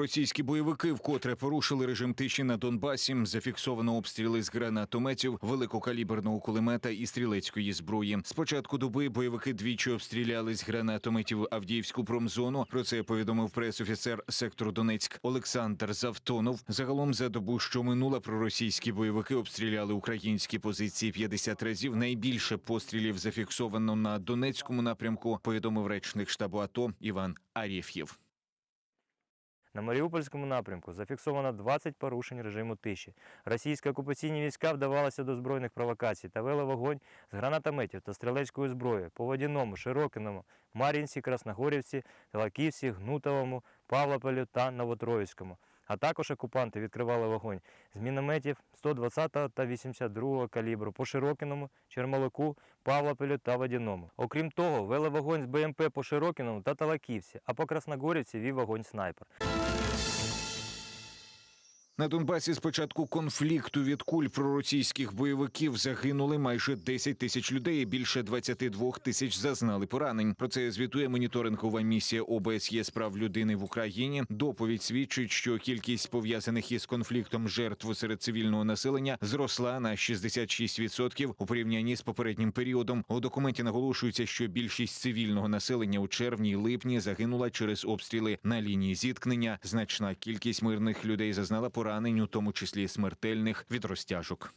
Проросійські бойовики вкотре порушили режим тиші на Донбасі. Зафіксовано обстріли з гранатометів, великокаліберного кулемета і стрілецької зброї. З початку доби бойовики двічі обстріляли з гранатометів Авдіївську промзону. Про це повідомив прес-офіцер сектору Донецьк Олександр Завтонов. Загалом за добу, що минула, проросійські бойовики обстріляли українські позиції 50 разів. Найбільше пострілів зафіксовано на Донецькому напрямку. Повідомив речник штабу АТО Іван Арєф'єв. На Маріупольському напрямку зафіксовано 20 порушень режиму тиші. Російські окупаційні війська вдавалися до збройних провокацій та вели вогонь з гранатометів та стрілецької зброї по Водяному, Широкиному, Мар'їнці, Красногорівці, Лаківці, Гнутовому, Павлополю та Новотроїцькому. А також окупанти відкривали вогонь з мінометів 120 та 82 калібру по Широкиному, Чермолику, Павлополю та Водяному. Окрім того, вели вогонь з БМП по Широкиному та Талаківці, а по Красногорівці вів вогонь снайпер. На Донбасі з початку конфлікту від куль проросійських бойовиків загинули майже 10 тисяч людей. Більше 22 тисяч зазнали поранень. Про це звітує моніторингова місія ОБСЄ з прав людини в Україні. Доповідь свідчить, що кількість пов'язаних із конфліктом жертв серед цивільного населення зросла на 66% у порівнянні з попереднім періодом. У документі наголошується, що більшість цивільного населення у червні і липні загинула через обстріли на лінії зіткнення. Значна кількість мирних людей зазнала поранень, у тому числі смертельних від розтяжок.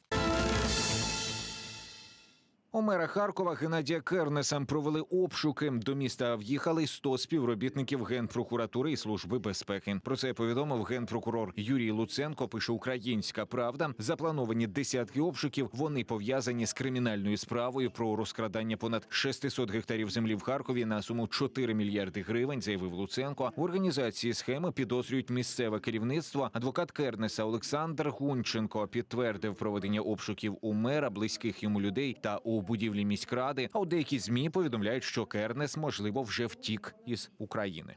У мера Харкова Геннадія Кернеса провели обшуки. До міста в'їхали 100 співробітників генпрокуратури і служби безпеки. Про це повідомив генпрокурор Юрій Луценко. Пише Українська Правда. Заплановані десятки обшуків. Вони пов'язані з кримінальною справою про розкрадання понад 600 гектарів землі в Харкові на суму 4 мільярди гривень. Заявив Луценко. У організації схеми підозрюють місцеве керівництво. Адвокат Кернеса Олександр Гунченко підтвердив проведення обшуків у мера, близьких йому людей та у будівлі міськради. А у деякі змі повідомляють, що Кернес можливо вже втік із України.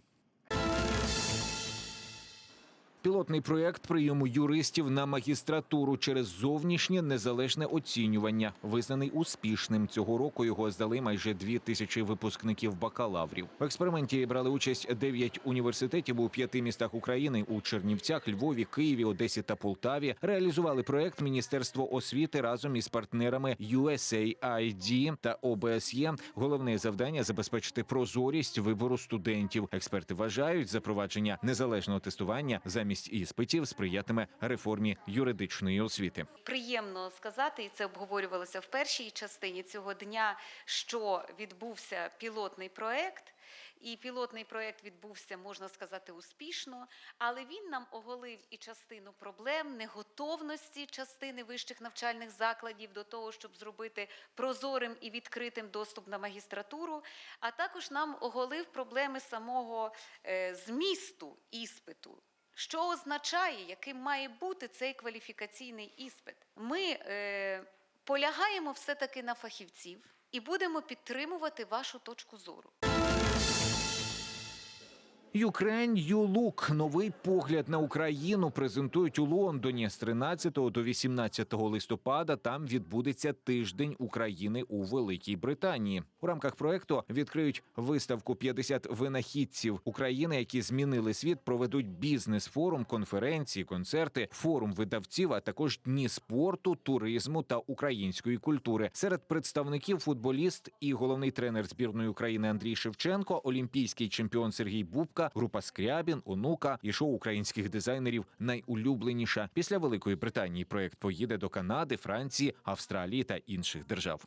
Пілотний проєкт прийому юристів на магістратуру через зовнішнє незалежне оцінювання визнаний успішним. Цього року його здали майже дві тисячі випускників бакалаврів. В експерименті брали участь дев'ять університетів у п'яти містах України у Чернівцях, Львові, Києві, Одесі та Полтаві. Реалізували проєкт Міністерство освіти разом із партнерами USAID та ОБСЄ. Головне завдання забезпечити прозорість вибору студентів. Експерти вважають, запровадження незалежного тестування замість іспитів сприятиме реформі юридичної освіти. Приємно сказати, і це обговорювалося в першій частині цього дня, що відбувся пілотний проект. І пілотний проект відбувся, можна сказати, успішно, але він нам оголив і частину проблем, неготовності частини вищих навчальних закладів до того, щоб зробити прозорим і відкритим доступ на магістратуру, а також нам оголив проблеми самого е, змісту іспиту. Що означає, яким має бути цей кваліфікаційний іспит? Ми е, полягаємо все-таки на фахівців і будемо підтримувати вашу точку зору. Ukraine You Look – новий погляд на Україну презентують у Лондоні з 13 до 18 листопада. Там відбудеться тиждень України у Великій Британії. У рамках проекту відкриють виставку 50 винахідців України, які змінили світ. Проведуть бізнес-форум, конференції, концерти, форум видавців, а також дні спорту, туризму та української культури. Серед представників футболіст і головний тренер збірної України Андрій Шевченко, олімпійський чемпіон Сергій Бубка, група Скрябін, онука і шоу українських дизайнерів найулюбленіша. Після Великої Британії проект поїде до Канади, Франції, Австралії та інших держав.